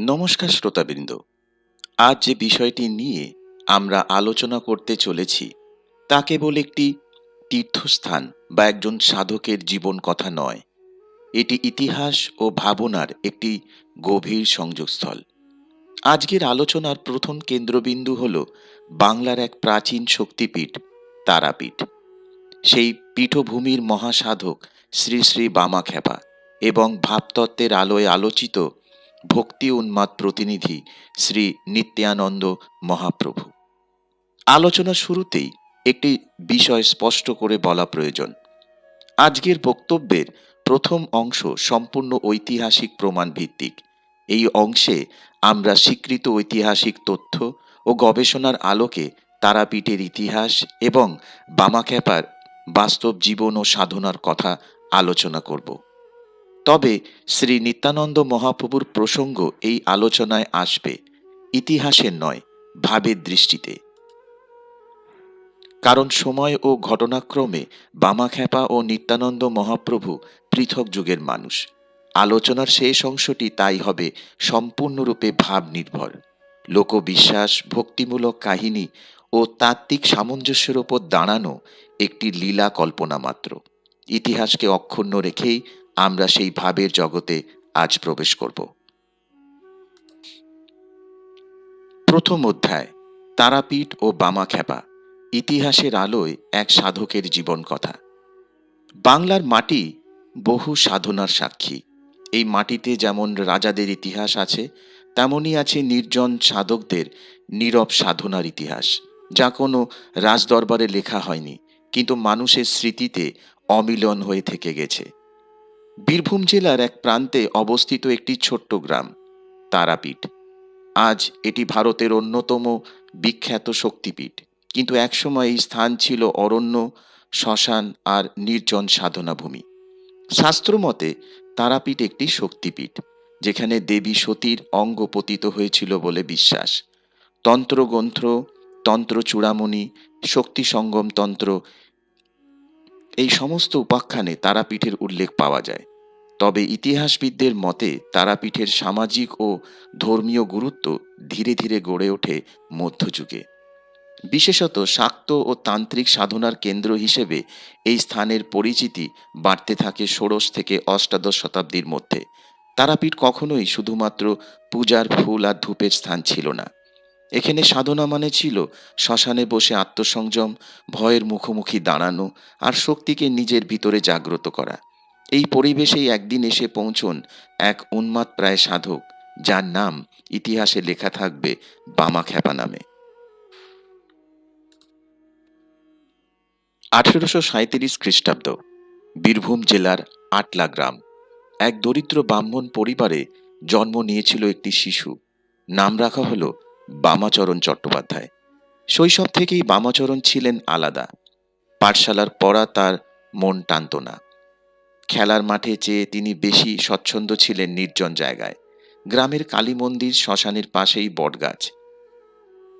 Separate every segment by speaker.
Speaker 1: নমস্কার শ্রোতাবৃন্দ। আজ যে বিষয়টি নিয়ে আমরা আলোচনা করতে চলেছি, তা কেবল একটি তীর্থস্থান বা একজন সাধকের জীবন কথা নয়। এটি ইতিহাস ও ভাবনার একটি গভীর সংযোগস্থল। আজকের আলোচনার প্রথম কেন্দ্রবিন্দু হল বাংলার এক প্রাচীন শক্তিপীঠ, তারাপীঠ। সেই পীঠভূমির মহাসাধক শ্রী শ্রী বামাখ্যাপা এবং ভাবতত্ত্বের আলোয় আলোচিত ভক্তি উন্মাদ প্রতিনিধি শ্রী নিত্যানন্দ মহাপ্রভু। আলোচনা শুরুতেই একটি বিষয় স্পষ্ট করে বলা প্রয়োজন। আজকের বক্তব্যের প্রথম অংশ সম্পূর্ণ ঐতিহাসিক প্রমাণ ভিত্তিক এই অংশে আমরা স্বীকৃত ঐতিহাসিক তথ্য ও গবেষণার আলোকে তারাপীঠের ইতিহাস এবং বামাখ্যাপার বাস্তব জীবন ও সাধনার কথা আলোচনা করব। তবে শ্রী নিত্যানন্দ মহাপ্রভুর প্রসঙ্গ এই আলোচনায় আসবে, ইতিহাসের নয়, ভাবের দৃষ্টিতে। কারণ সময় ও ঘটনাক্রমে বামাখ্যাপা ও নিত্যানন্দ মহাপ্রভু পৃথক যুগের মানুষ। আলোচনার শেষ অংশটি তাই হবে সম্পূর্ণরূপে ভাব নির্ভর লোকবিশ্বাস, ভক্তিমূলক কাহিনী ও তাত্ত্বিক সামঞ্জস্যের ওপর দাঁড়ানো একটি লীলা কল্পনা মাত্র। ইতিহাসকে অক্ষুণ্ণ রেখেই আমরা সেই ভাবের জগতে আজ প্রবেশ করব। প্রথম অধ্যায়, তারাপীঠ ও বামাখ্যাপা ইতিহাসের আলোয় এক সাধকের জীবন কথা। বাংলার মাটি বহু সাধনার সাক্ষী। এই মাটিতে যেমন রাজাদের ইতিহাস আছে তেমনই আছে নির্জন সাধকদের নীরব সাধনার ইতিহাস, যা কোনো রাজদরবারে লেখা হয়নি, কিন্তু মানুষের স্মৃতিতে অমিলন হয়ে থেকে গেছে। বীরভূম জেলার এক প্রান্তে অবস্থিত একটি ছোট্ট গ্রাম, তারাপীঠ। আজ এটি ভারতের অন্যতম বিখ্যাত শক্তিপীঠ। কিন্তু একসময় এই স্থান ছিল অরণ্য, শ্মশান আর নির্জন সাধনা ভূমি শাস্ত্রমতে তারাপীঠ একটি শক্তিপীঠ, যেখানে দেবী সতীর অঙ্গ পতিত হয়েছিল বলে বিশ্বাস। তন্ত্রগ্রন্থ তন্ত্র চূড়ামণি শক্তি সঙ্গম তন্ত্র এই সমস্ত উপাখ্যানে তারাপীঠের উল্লেখ পাওয়া যায়। তবে ইতিহাসবিদদের মতে তারাপীঠের সামাজিক ও ধর্মীয় গুরুত্ব ধীরে ধীরে গড়ে ওঠে মধ্যযুগে। বিশেষত শাক্ত ও তান্ত্রিক সাধনার কেন্দ্র হিসেবে এই স্থানের পরিচিতি বাড়তে থাকে ষোড়শ থেকে অষ্টাদশ শতাব্দীর মধ্যে। তারাপীঠ কখনোই শুধুমাত্র পূজার ফুল আর ধূপের স্থান ছিল না। এখানে সাধনা মানে ছিল শ্মশানে বসে আত্মসংযম, ভয়ের মুখোমুখি দাঁড়ানো আর শক্তিকে নিজের ভিতরে জাগ্রত করা। এই পরিবেশেই একদিন এসে পৌঁছন এক উন্মাদ প্রায় সাধক, যার নাম ইতিহাসে লেখা থাকবে বামাখ্যাপা নামে। আঠেরোশো সাঁত্রিশ খ্রিস্টাব্দ, বীরভূম জেলার আটলা গ্রাম। এক দরিদ্র ব্রাহ্মণ পরিবারে জন্ম নিয়েছিল একটি শিশু। নাম রাখা হলো বামাচরণ চট্টোপাধ্যায়। শৈশব থেকেই বামাচরণ ছিলেন আলাদা। পাঠশালার পড়া তার মন টানত না। খেলার মাঠে চেয়ে তিনি বেশি স্বচ্ছন্দ ছিলেন নির্জন জায়গায়। গ্রামের কালী মন্দির শ্মশানের পাশেই বটগাছ।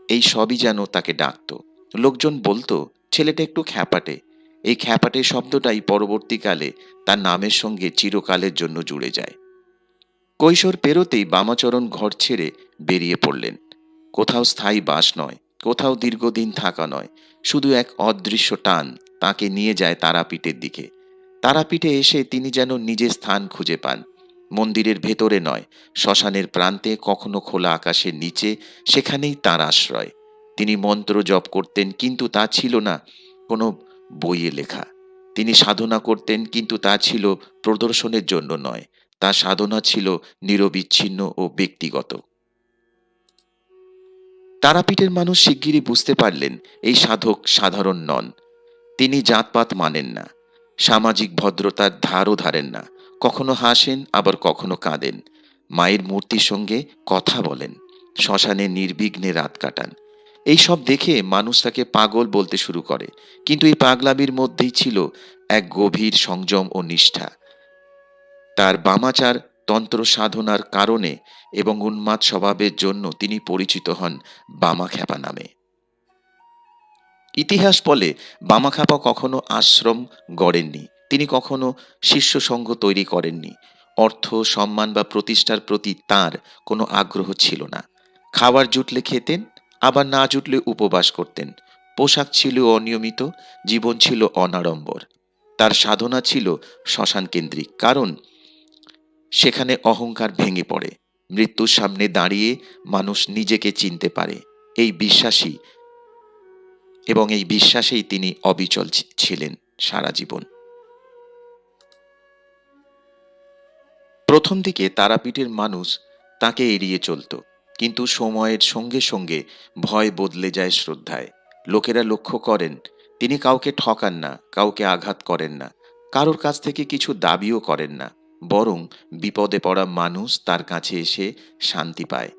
Speaker 1: এই সবই যেন তাকে ডাকত। লোকজন বলতো, ছেলেটা একটু খ্যাপাটে। এই খ্যাপাটে শব্দটাই পরবর্তীকালে তার নামের সঙ্গে চিরকালের জন্য জুড়ে যায়। কৈশোর পেরোতেই বামাচরণ ঘর ছেড়ে বেরিয়ে পড়লেন। কোথাও স্থায়ী বাস নয়, কোথাও দীর্ঘদিন থাকা নয়, শুধু এক অদৃশ্য টান তাকে নিয়ে যায় তারাপীঠের দিকে। তারাপীঠে এসে তিনি যেন নিজের স্থান খুঁজে পান। মন্দিরের ভেতরে নয়, শ্মশানের প্রান্তে কখনো খোলা আকাশের নিচে সেখানেই তার আশ্রয়। তিনি মন্ত্র জপ করতেন, কিন্তু তা ছিল না কোনো বইয়ে লেখা। তিনি সাধনা করতেন, কিন্তু তা ছিল প্রদর্শনের জন্য নয়, তা সাধনা ছিল নিরবিচ্ছিন্ন ও ব্যক্তিগত। তারাপীঠের মানুষ শিগগিরই বুঝতে পারলেন এই সাধক সাধারণ নন। তিনি জাতপাত মানেন না, সামাজিক ভদ্রতার ধারও ধারেন না, কখনো হাসেন, আবার কখনো কাঁদেন। মায়ের মূর্তির সঙ্গে কথা বলেন, শ্মশানে নির্বিঘ্নে রাত কাটান। এই সব দেখে মানুষ তাকে পাগল বলতে শুরু করে, কিন্তু এই পাগলামির মধ্যেই ছিল এক গভীর সংযম ও নিষ্ঠা। তার বামাচার তন্ত্র সাধনার কারণে এবং উন্মাদ স্বভাবের জন্য তিনি পরিচিত হন বামাখ্যাপা নামে। ইতিহাস বলে বামাখ্যাপা কখনো আশ্রম গড়েননি, তিনি কখনো শিষ্য সংঘ তৈরি করেননি, অর্থ, সম্মান বা প্রতিষ্ঠার প্রতি তার কোনো আগ্রহ ছিল না। খাবার জুটলে খেতেন, আবার না জুটলে উপবাস করতেন। পোশাক ছিল অনিয়মিত, জীবন ছিল অনাড়ম্বর। তার সাধনা ছিল শ্মশান কেন্দ্রিক কারণ সেখানে অহংকার ভেঙে পড়ে। মৃত্যুর সামনে দাঁড়িয়ে মানুষ নিজেকে চিনতে পারে। এই বিশ্বাসী এবং এই বিশ্বাসেই তিনি অবিচল ছিলেন সারা জীবন। প্রথম দিকে তারাপীঠের মানুষ তাকে এড়িয়ে চলত, কিন্তু সময়ের সঙ্গে সঙ্গে ভয় বদলে যায় শ্রদ্ধায়। লোকেরা লক্ষ্য করেন, তিনি কাউকে ঠকান না, কাউকে আঘাত করেন না, কারোর কাছ থেকে কিছু দাবিও করেন না। বরং বিপদে পড়া মানুষ তার কাছে এসে শান্তি পায়।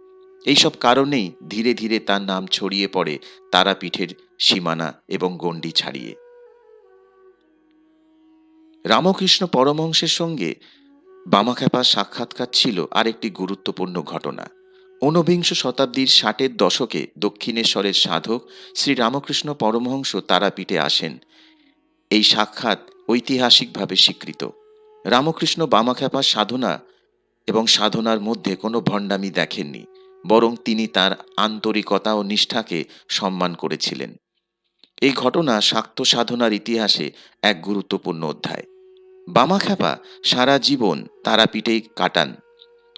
Speaker 1: এইসব কারণেই ধীরে ধীরে তার নাম ছড়িয়ে পড়ে তারাপীঠের সীমানা এবং গণ্ডি ছাড়িয়ে। রামকৃষ্ণ পরমহংসের সঙ্গে বামাখ্যাপার সাক্ষাৎকার ছিল আরেকটি গুরুত্বপূর্ণ ঘটনা। ঊনবিংশ শতাব্দীর ষাটের দশকে দক্ষিণেশ্বরের সাধক শ্রী রামকৃষ্ণ পরমহংস তারাপীঠে আসেন। এই সাক্ষাৎ ঐতিহাসিকভাবে স্বীকৃত। রামকৃষ্ণ বামাখ্যাপার সাধনা এবং সাধনার মধ্যে কোনো ভণ্ডামি দেখেননি, বরং তিনি তার আন্তরিকতা ও নিষ্ঠাকে সম্মান করেছিলেন। এই ঘটনা শাক্ত সাধনার ইতিহাসে এক গুরুত্বপূর্ণ অধ্যায়। বামাখ্যাপা সারা জীবন তারাপীঠেই কাটান।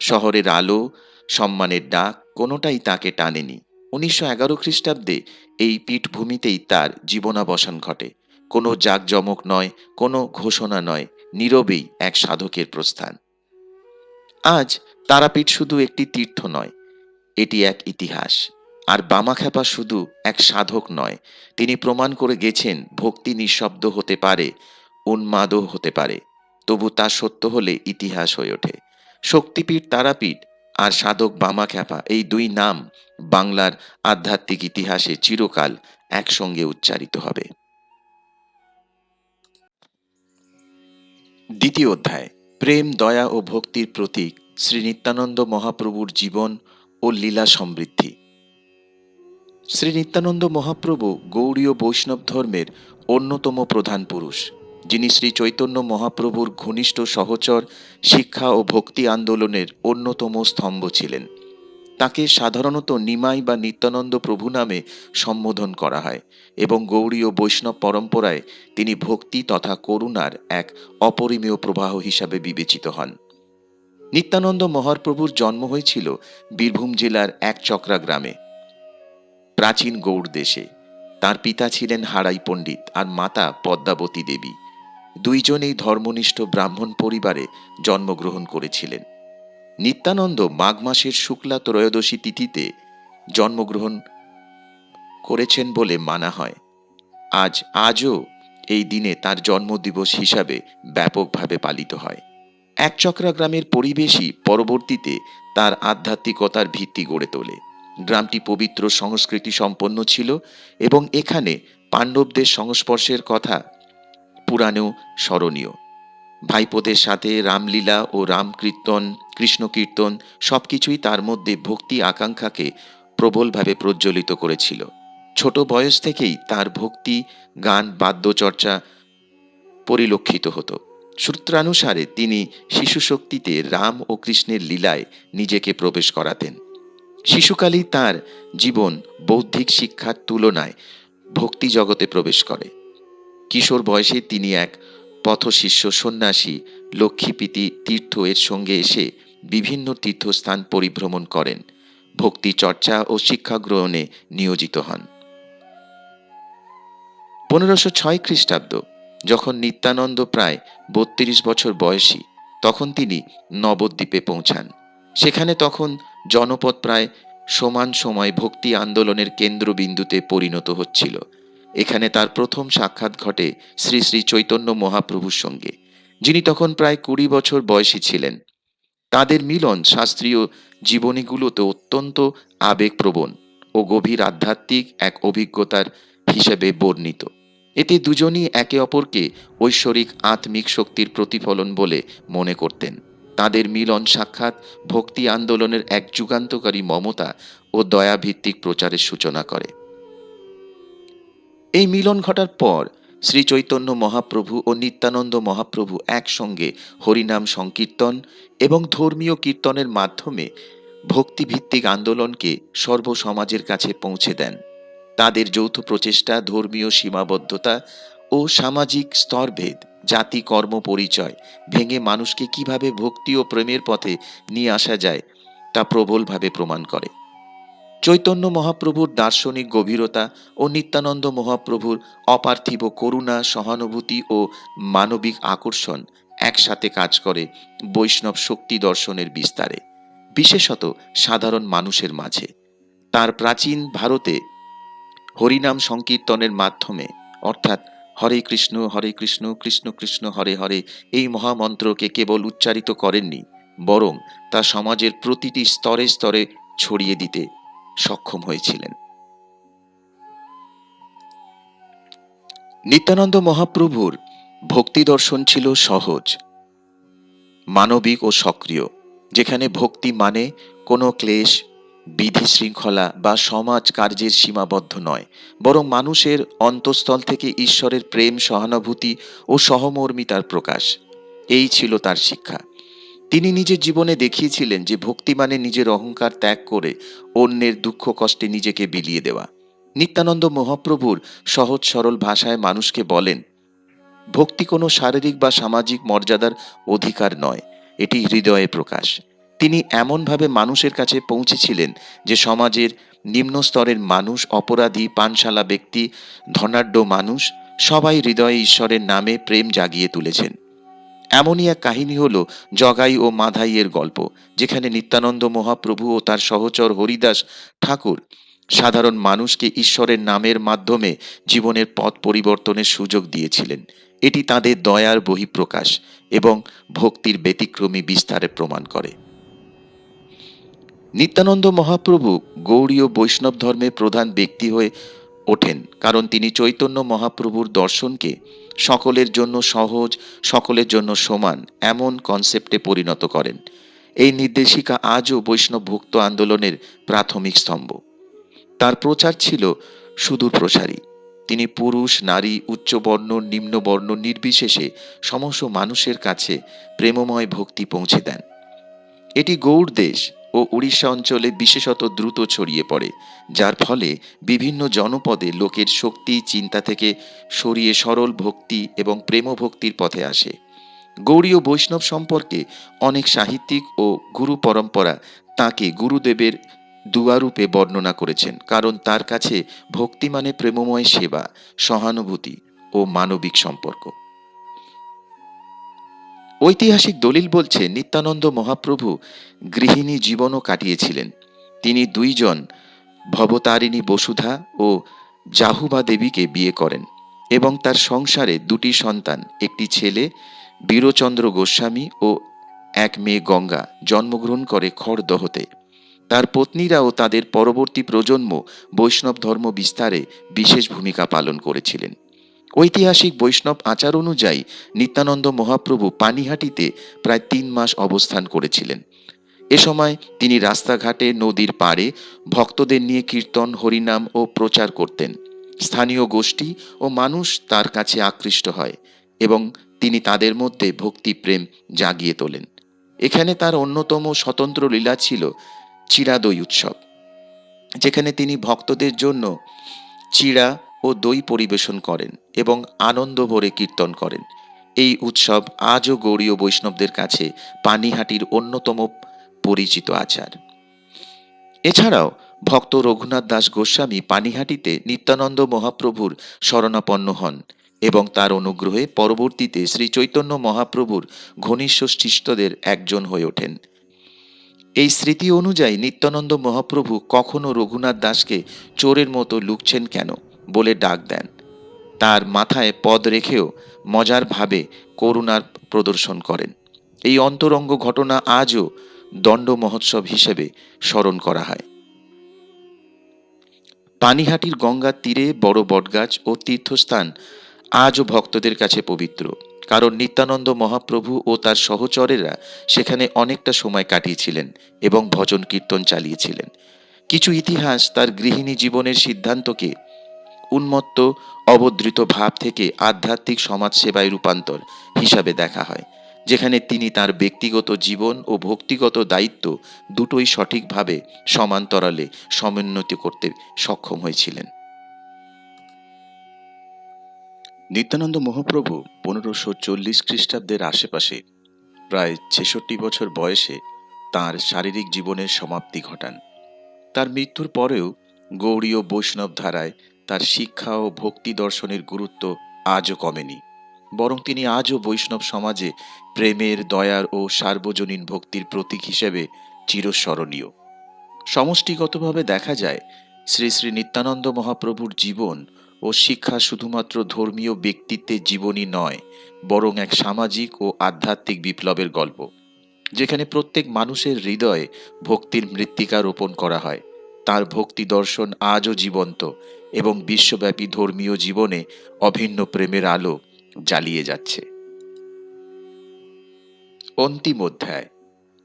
Speaker 1: শহরের আলো, সম্মানের ডাক কোনোটাই তাকে টানেনি। উনিশশো এগারো খ্রিস্টাব্দে এই পীঠভূমিতেই তার জীবনাবসান ঘটে। কোনো জাঁকজমক নয়, কোনো ঘোষণা নয় নীরবেই এক সাধকের প্রস্থান। আজ তারাপীঠ শুধু একটি তীর্থ নয়, এটি এক ইতিহাস। আর বামাখ্যাপা শুধু এক সাধক নয়, তিনি প্রমাণ করে গেছেন ভক্তি নিঃশব্দ হতে পারে উন্মাদও হতে পারে। তবু তা সত্য হলে ইতিহাস হয়ে ওঠে। শক্তিপীঠ, তারাপীঠ আর সাধক বামাখ্যাপা এই দুই নাম বাংলার আধ্যাত্মিক ইতিহাসে চিরকাল একসঙ্গে উচ্চারিত হবে। দ্বিতীয় অধ্যায়, প্রেম, দয়া ও ভক্তির প্রতীক শ্রী নিত্যানন্দ মহাপ্রভুর জীবন ও লীলা সমৃদ্ধি। শ্রী নিত্যানন্দ মহাপ্রভু গৌড়ীয় বৈষ্ণব ধর্মের অন্যতম প্রধান পুরুষ, যিনি শ্রী চৈতন্য মহাপ্রভুর ঘনিষ্ঠ সহচর শিক্ষা ও ভক্তি আন্দোলনের অন্যতম স্তম্ভ ছিলেন। তাকে সাধারণত নিমাই বা নিত্যানন্দ প্রভু নামে সম্বোধন করা হয় এবং গৌড়ীয় বৈষ্ণব পরম্পরায় তিনি ভক্তি তথা করুণার এক অপরিমেয় প্রবাহ হিসাবে বিবেচিত হন। নিত্যানন্দ মহাপ্রভুর জন্ম হয়েছিল বীরভূম জেলার এক চক্রা গ্রামে। প্রাচীন গৌড় দেশে। তার পিতা ছিলেন হারাই পণ্ডিত আর মাতা পদ্মাবতী দেবী। দুইজনেই ধর্মনিষ্ঠ ব্রাহ্মণ পরিবারে জন্মগ্রহণ করেছিলেন। নিত্যানন্দ মাঘ মাসের শুক্লা ত্রয়োদশী তিথিতে জন্মগ্রহণ করেছেন বলে মানা হয়। আজ, আজও এই দিনে তার জন্মদিবস হিসাবে ব্যাপকভাবে পালিত হয়। একচক্রা গ্রামের পরিবেশই পরবর্তীতে তার আধ্যাত্মিকতার ভিত্তি গড়ে তোলে। গ্রামটি পবিত্র সংস্কৃতি সম্পন্ন ছিল এবং এখানে পাণ্ডবদের সংস্পর্শের কথা পুরাণেও স্মরণীয়। ভাইপোদের সাথে রামলীলা ও রামকীর্তন, কৃষ্ণকীর্তন সবকিছুই তার মধ্যে ভক্তি আকাঙ্ক্ষাকে প্রবলভাবে প্রজ্বলিত করেছিল। ছোট বয়স থেকেই তার ভক্তি, গান, বাদ্যচর্চা পরিলক্ষিত হতো। সূত্রানুসারে তিনি শিশুশক্তিতে রাম ও কৃষ্ণের লীলায় নিজেকে প্রবেশ করাতেন। শিশুকালেই তার জীবন বৌদ্ধিক শিক্ষার তুলনায় ভক্তি জগতে প্রবেশ করে। কিশোর বয়সে তিনি এক পথশিষ্য সন্ন্যাসী লক্ষ্মীপীতি তীর্থ এর সঙ্গে এসে বিভিন্ন তীর্থস্থান পরিভ্রমণ করেন। ভক্তি চর্চা ও শিক্ষা গ্রহণে নিয়োজিত হন। পনেরোশো ছয় খ্রিস্টাব্দ, যখন নিত্যানন্দ প্রায় বত্রিশ বছর বয়সী, তখন তিনি নবদ্বীপে পৌঁছান। সেখানে তখন জনপদ প্রায় সমান সময় ভক্তি আন্দোলনের কেন্দ্রবিন্দুতে পরিণত হচ্ছিল। এখানে তার প্রথম সাক্ষাৎ ঘটে শ্রী শ্রী চৈতন্য মহাপ্রভুর সঙ্গে, যিনি তখন প্রায় কুড়ি বছর বয়সী ছিলেন। তাদের মিলন শাস্ত্রীয় জীবনীগুলোতে অত্যন্ত আবেগপ্রবণ ও গভীর আধ্যাত্মিক এক অভিজ্ঞতার হিসেবে বর্ণিত। এতে দুজনই একে অপরকে ঐশ্বরিক আত্মিক শক্তির প্রতিফলন বলে মনে করতেন। তাদের মিলন সাক্ষাৎ ভক্তি আন্দোলনের এক যুগান্তকারী মমতা ও দয়াভিত্তিক প্রচারের সূচনা করে। এই মিলন ঘটার পর শ্রী চৈতন্য মহাপ্রভু ও নিত্যানন্দ মহাপ্রভু একসঙ্গে হরিনাম সংকীর্তন এবং ধর্মীয় কীর্তনের মাধ্যমে ভক্তিভিত্তিক আন্দোলনকে সর্বসমাজের কাছে পৌঁছে দেন। তাদের যৌথ প্রচেষ্টা ধর্মীয় সীমাবদ্ধতা ও সামাজিক স্তরভেদ, জাতি কর্ম পরিচয়, ভেঙে মানুষকে কীভাবে ভক্তি ও প্রেমের পথে নিয়ে আসা যায় তা প্রবলভাবে প্রমাণ করে। চৈতন্য মহাপ্রভুর দার্শনিক গভীরতা ও নিত্যানন্দ মহাপ্রভুর অপার্থিব করুণা, সহানুভূতি ও মানবিক আকর্ষণ একসাথে কাজ করে বৈষ্ণব শক্তি দর্শনের বিস্তারে, বিশেষত সাধারণ মানুষের মাঝে। তার প্রাচীন ভারতে হরিনাম সংকীর্তনের মাধ্যমে, অর্থাৎ হরে কৃষ্ণ হরে কৃষ্ণ কৃষ্ণ কৃষ্ণ, হরে হরে, এই মহামন্ত্রকে কেবল উচ্চারিত করেননি, বরং তা সমাজের প্রতিটি স্তরে স্তরে ছড়িয়ে দিতে সক্ষম হয়েছিলেন। নিত্যানন্দ মহাপ্রভুর ভক্তি দর্শন ছিল সহজ, মানবিক ও সক্রিয়, যেখানে ভক্তি মানে কোনো ক্লেশ বিধি শৃঙ্খলা বা সমাজ কার্যের সীমাবদ্ধ নয়, বরং মানুষের অন্তঃস্থল থেকে ঈশ্বরের প্রেম, সহানুভূতি ও সহমর্মিতার প্রকাশ। এই ছিল তার শিক্ষা। তিনি নিজের জীবনে দেখিয়েছিলেন যে ভক্তি মানে নিজের অহংকার ত্যাগ করে অন্যের দুঃখ কষ্টে নিজেকে বিলিয়ে দেওয়া। নিত্যানন্দ মহাপ্রভুর সহজ সরল ভাষায় মানুষকে বলেন, ভক্তি কোনো শারীরিক বা সামাজিক মর্যাদার অধিকার নয়, এটি হৃদয়ে প্রকাশ। তিনি এমনভাবে মানুষের কাছে পৌঁছেছিলেন যে সমাজের নিম্ন স্তরের মানুষ, অপরাধী, পানশালা ব্যক্তি, ধনাঢ্য মানুষ, সবাই হৃদয়ে ঈশ্বরের নামে প্রেম জাগিয়ে তুলেছেন। এমনই এক কাহিনী হল জগাই ও মাধাইয়ের গল্প, যেখানে নিত্যানন্দ মহাপ্রভু ও তার সহচর হরিদাস ঠাকুর সাধারণ মানুষকে ঈশ্বরের নামের মাধ্যমে জীবনের পথ পরিবর্তনের সুযোগ দিয়েছিলেন। এটি তাদের দয়ার বহিঃপ্রকাশ এবং ভক্তির ব্যতিক্রমী বিস্তারে প্রমাণ করে। নিত্যানন্দ মহাপ্রভু গৌড়ীয় বৈষ্ণব ধর্মের প্রধান ব্যক্তি হয়ে ওঠেন, কারণ তিনি চৈতন্য মহাপ্রভুর দর্শনকে সকলের জন্য সহজ, সকলের জন্য সমান এমন কনসেপ্টে পরিণত করেন। এই নির্দেশিকা আজও বৈষ্ণব ভক্ত আন্দোলনের প্রাথমিক স্তম্ভ। তার প্রচার ছিল সুদূর প্রসারী। তিনি পুরুষ, নারী, উচ্চবর্ণ, নিম্নবর্ণ নির্বিশেষে সমস্ত মানুষের কাছে প্রেমময় ভক্তি পৌঁছে দেন। এটি গৌড় দেশ ও উড়িষ্যা অঞ্চলে বিশেষত দ্রুত ছড়িয়ে পড়ে, যার ফলে বিভিন্ন জনপদে লোকের শক্তি, চিন্তা থেকে সরিয়ে সরল ভক্তি এবং প্রেমভক্তির পথে আসে। গৌড়ীয় বৈষ্ণব সম্পর্কে অনেক সাহিত্যিক ও গুরু পরম্পরা তাকে গুরুদেবের দুয়ারূপে বর্ণনা করেছেন, কারণ তার কাছে ভক্তি মানে প্রেমময় সেবা, সহানুভূতি ও মানবিক সম্পর্ক। ঐতিহাসিক দলিল বলছে, নিত্যানন্দ মহাপ্রভু গৃহিণী জীবনও কাটিয়েছিলেন। তিনি দুইজন, ভবতারিণী বসুধা ও জাহুবা দেবীকে বিয়ে করেন এবং তার সংসারে দুটি সন্তান, একটি ছেলে, বীরচন্দ্র গোস্বামী ও এক মেয়ে গঙ্গা, জন্মগ্রহণ করে খড়দহতে তার পত্নীরা ও তাদের পরবর্তী প্রজন্ম বৈষ্ণব ধর্ম বিস্তারে বিশেষ ভূমিকা পালন করেছিলেন। ঐতিহাসিক বৈষ্ণব আচার অনুযায়ী নিত্যানন্দ মহাপ্রভু পানিহাটিতে প্রায় তিন মাস অবস্থান করেছিলেন। এ সময় তিনি রাস্তাঘাটে, নদীর পাড়ে ভক্তদের নিয়ে কীর্তন, হরিনাম ও প্রচার করতেন। স্থানীয় গোষ্ঠী ও মানুষ তার কাছে আকৃষ্ট হয় এবং তিনি তাদের মধ্যে ভক্তি প্রেম জাগিয়ে তোলেন। এখানে তার অন্যতম স্বতন্ত্র লীলা ছিল চিরাদই উৎসব, যেখানে তিনি ভক্তদের জন্য চিড়া ও দই পরিবেশন করেন এবং আনন্দ ভরে কীর্তন করেন। এই উৎসব আজও গৌড়ীয় বৈষ্ণবদের কাছে পানিহাটির অন্যতম পরিচিত আচার। এছাড়াও ভক্ত রঘুনাথ দাস গোস্বামী পানিহাটিতে নিত্যানন্দ মহাপ্রভুর শরণাপন্ন হন এবং তার অনুগ্রহে পরবর্তীতে শ্রী চৈতন্য মহাপ্রভুর ঘনিষ্ঠ শিষ্টদের একজন হয়ে ওঠেন। এই স্মৃতি অনুযায়ী নিত্যানন্দ মহাপ্রভু কখনো রঘুনাথ দাসকে চোরের মতো লুকছেন কেন? বলে ডাক দেন। তার মাথায় পদ রেখেও মজার ভাবে করুণার প্রদর্শন করেন। এই অন্তরঙ্গ ঘটনা আজও দণ্ড মহোৎসব হিসেবে স্মরণ করা হয়। পানিহাটির গঙ্গার তীরে বড় বটগাছ ও তীর্থস্থান আজও ভক্তদের কাছে পবিত্র। কারণ নিত্যানন্দ মহাপ্রভু ও তার সহচরেরা সেখানে অনেকটা সময় কাটিয়েছিলেন এবং ভজন কীর্তন চালিয়েছিলেন। কিছু ইতিহাস তার গৃহিণী জীবনের সিদ্ধান্তকে উন্মত্ত, অবদৃত ভাব থেকে আধ্যাত্মিক সমাজসেবায় রূপান্তর হিসাবে দেখা হয়, যেখানে তিনি তার ব্যক্তিগত জীবন ও ভক্তিগত দায়িত্ব দুটোই সঠিকভাবে সমান্তরালে সমুন্নত করতে সক্ষম হয়েছিলেন। নিত্যানন্দ মহাপ্রভু পনেরোশো চল্লিশ খ্রিস্টাব্দের আশেপাশে প্রায় ছেষট্টি বছর বয়সে তার শারীরিক জীবনের সমাপ্তি ঘটান। তার মৃত্যুর পরেও গৌড়ীয় বৈষ্ণব ধারায় তার শিক্ষা ও ভক্তি দর্শনের গুরুত্ব আজও কমেনি। বরং তিনি আজও বৈষ্ণব সমাজে প্রেমের, দয়ার ও সার্বজনীন ভক্তির প্রতীক হিসেবে চিরস্মরণীয়। সমষ্টিগতভাবে দেখা যায়, শ্রী শ্রী নিত্যানন্দ মহাপ্রভুর জীবন ও শিক্ষা শুধুমাত্র ধর্মীয় ব্যক্তিত্বের জীবনই নয়, বরং এক সামাজিক ও আধ্যাত্মিক বিপ্লবের গল্প, যেখানে প্রত্যেক মানুষের হৃদয়ে ভক্তির মৃত্তিকা রোপণ করা হয়। তার ভক্তি দর্শন আজও জীবন্ত এবং বিশ্বব্যাপী ধর্মীয় জীবনে অভিন্ন প্রেমের আলো জ্বালিয়ে যাচ্ছে। অন্তিম অধ্যায়,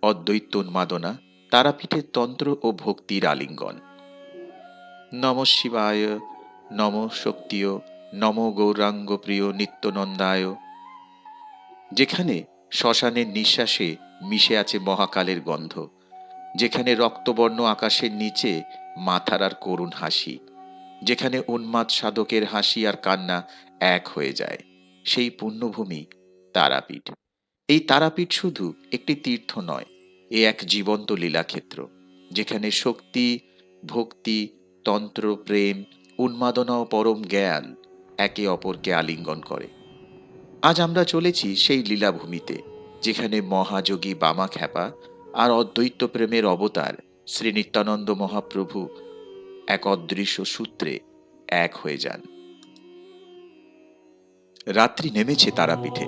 Speaker 1: অদ্বৈত উন্মাদনা, তারাপীঠের তন্ত্র ও ভক্তির আলিঙ্গন। নম শিবায়, নম শক্তিয়, নম গৌরাঙ্গ প্রিয় নিত্যনন্দায়। যেখানে শ্মশানের নিঃশ্বাসে মিশে আছে মহাকালের গন্ধ। যেখানে রক্তবর্ণ আকাশের নিচে মাথার আর করুণ হাসি, যেখানে উন্মাদ সাধকের হাসি আর কান্না এক হয়ে যায়, সেই পুণ্যভূমি তারাপীঠ। এই তারাপীঠ শুধু একটি তীর্থ নয়, এ এক জীবন্ত লীলাক্ষেত্র, যেখানে শক্তি, ভক্তি, তন্ত্র, প্রেম, উন্মাদনা ও পরম জ্ঞান একে অপরকে আলিঙ্গন করে। আজ আমরা চলেছি সেই লীলাভূমিতে, যেখানে মহাযোগী বামা খ্যাপা আর অদ্বৈত প্রেমের অবতার শ্রী নিত্যানন্দ মহাপ্রভু এক অদৃশ্য সূত্রে এক হয়ে যান। রাত্রি নেমেছে তারাপীঠে।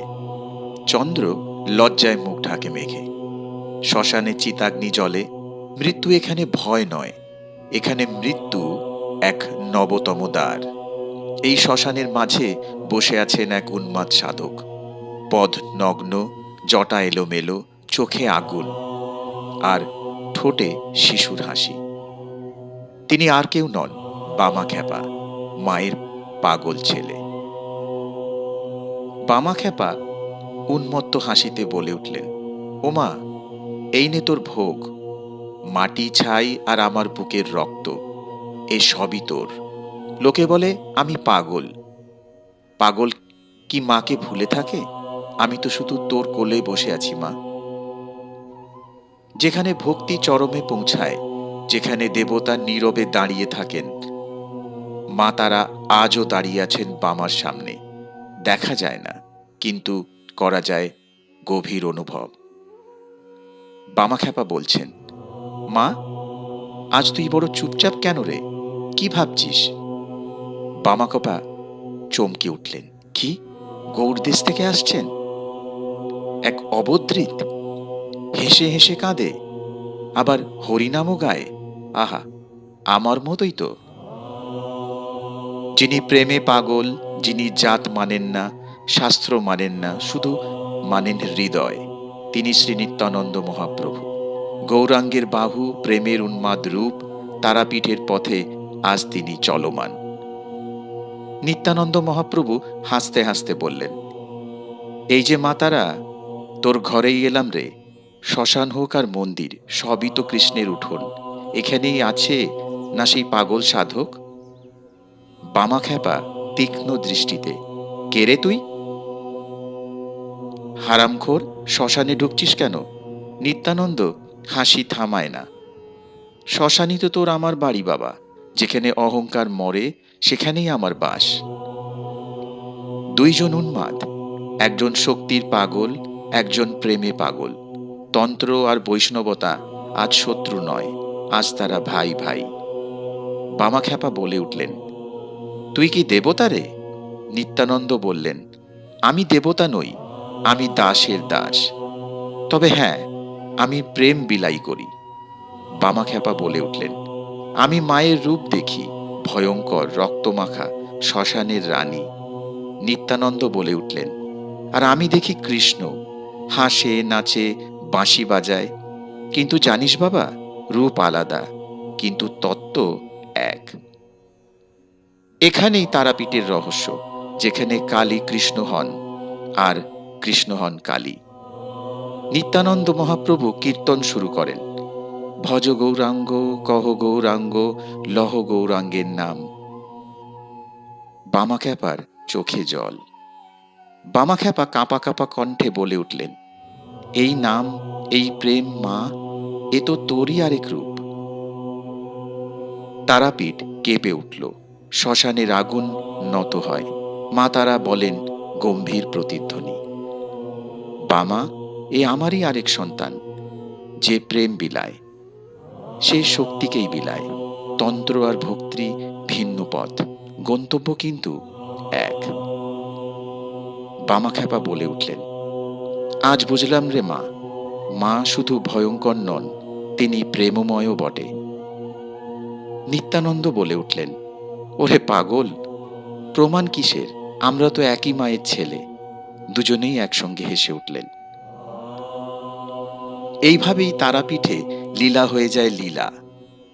Speaker 1: চন্দ্র লজ্জায় মুখ ঢাকে মেঘে। শ্মশানে চিতাগ্নি জলে। মৃত্যু এখানে ভয় নয়। এখানে মৃত্যু এক নবতম দ্বার। এই শ্মশানের মাঝে বসে আছেন এক উন্মাদ সাধক। পদ নগ্ন, জটা এলোমেলো, চোখে আগুন। আর ঠোঁটে শিশুর হাসি। তিনি আর কেউ নন, বামা খ্যাপা, মায়ের পাগল ছেলে। বামা খ্যাপা উন্মত্ত হাসিতে বলে উঠলেন, ওমা, এই নে তোর ভোগ। মাটি ছাই আর আমার বুকের রক্ত, এ সবই তোর। লোকে বলে, আমি পাগল। পাগল কি মাকে ভুলে থাকে? আমি তো শুধু তোর কোলে বসে আছি, মা। যেখানে ভক্তি চরমে পৌঁছায়, যেখানে দেবতা নীরবে দাঁড়িয়ে থাকেন। মা তারা আজও দাঁড়িয়ে আছেন বামার সামনে। দেখা যায় না, কিন্তু করা যায় গভীর অনুভব। বামাখ্যাপা বলছেন, মা, আজ তুই বড় চুপচাপ কেন রে? কি ভাবছিস? বামাকপা চমকে উঠলেন, কি? গৌড়দেশ থেকে আসছেন? এক অবদ্রিত হেসে হেসে কাঁদে। আবার হরিনামও গায়, আহা, আমার মতোই তো। যিনি প্রেমে পাগল, যিনি জাত মানেন না, শাস্ত্র মানেন না, শুধু মানেন হৃদয়। তিনি শ্রী নিত্যানন্দ মহাপ্রভু। গৌরাঙ্গের বাহু, প্রেমের উন্মাদ রূপ, তারাপীঠের পথে আজ তিনি চলমান। নিত্যানন্দ মহাপ্রভু হাসতে হাসতে বললেন, এই যে মাতারা তোর ঘরেই এলাম রে। শ্মশান হোক আর মন্দির, সবই তো কৃষ্ণের উঠোন। এখানেই আছে না সেই পাগল সাধক? বামা তীক্ষ্ণ দৃষ্টিতে, কে রে তুই? হারামখোর, শ্মশানে ঢুকছিস কেন? নিত্যানন্দ, হাসি থামায় না। শ্মশানই তো তোর আমার বাড়ি বাবা। যেখানে অহংকার মরে, সেখানেই আমার বাস। দুইজন উন্মাদ, একজন শক্তির পাগল, একজন প্রেমে পাগল। তন্ত্র আর বৈষ্ণবতা আজ শত্রু নয়, আজ তারা ভাই ভাই। বামাখ্যাপা বলে উঠলেন, তুই কি দেবতা রে? নিত্যানন্দ বললেন, আমি দেবতা নই, আমি দাসের দাস। তবে হ্যাঁ আমি প্রেম বিলাই করি। বামাখ্যাপা বলে উঠলেন, আমি মায়ের রূপ দেখি, ভয়ঙ্কর রক্তমাখা শ্মশানের রানী। নিত্যানন্দ বলে উঠলেন, আর আমি দেখি কৃষ্ণ, হাসে, নাচে বাঁশি বাজায়। কিন্তু জানিস বাবা, রূপ আলাদা, কিন্তু তত্ত্ব এক। এখানেই তারাপীঠের রহস্য, যেখানে কালী কৃষ্ণ হন আর কৃষ্ণ হন কালী। নিত্যানন্দ মহাপ্রভু কীর্তন শুরু করেন। ভজ গৌরাঙ্গ, কহ গৌরাঙ্গ, লহ গৌরাঙ্গের নাম। বামাখ্যাপার চোখে জল। বামাখ্যাপা কাঁপা কাঁপা কণ্ঠে বলে উঠলেন এই নাম, এই প্রেম মা, এ তো তোরই আরেক রূপ। তারাপীঠ কেঁপে উঠল। শ্মশানের আগুন নত হয়। মা তারা বলেন, গম্ভীর প্রতিধ্বনি। বামা, এ আমারই আরেক সন্তান। যে প্রেম বিলায়, সে শক্তিকেই বিলায়। তন্ত্র আর ভক্তি ভিন্ন পথ। গন্তব্য কিন্তু এক। বামাখ্যাপা বলে উঠলেন আজ বুঝলাম রে মা মা শুধু ভয়ঙ্কর নন, তিনি প্রেমময়ও বটে। নিত্যানন্দ বলে উঠলেন, ওরে পাগল, প্রমাণ কিসের? আমরা তো একই মায়ের ছেলে। দুজনেই একসঙ্গে হেসে উঠলেন। এইভাবেই তারাপীঠে লীলা হয়ে যায় লীলা,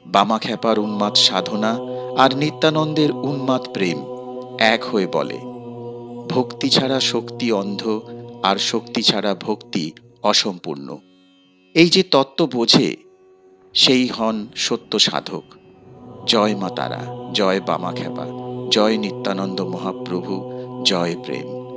Speaker 1: বামাখ্যাপার উন্মাদ সাধনা আর নিত্যানন্দের উন্মাদ প্রেম, এক হয়ে বলে, ভক্তি ছাড়া শক্তি অন্ধ আর শক্তি ছাড়া ভক্তি অসম্পূর্ণ। এই যে তত্ত্ব বোঝে, সেই হন সত্য সাধক। জয় মা তারা, জয় বামাখ্যাপা জয় নিত্যানন্দ মহাপ্রভু, জয় প্রেম।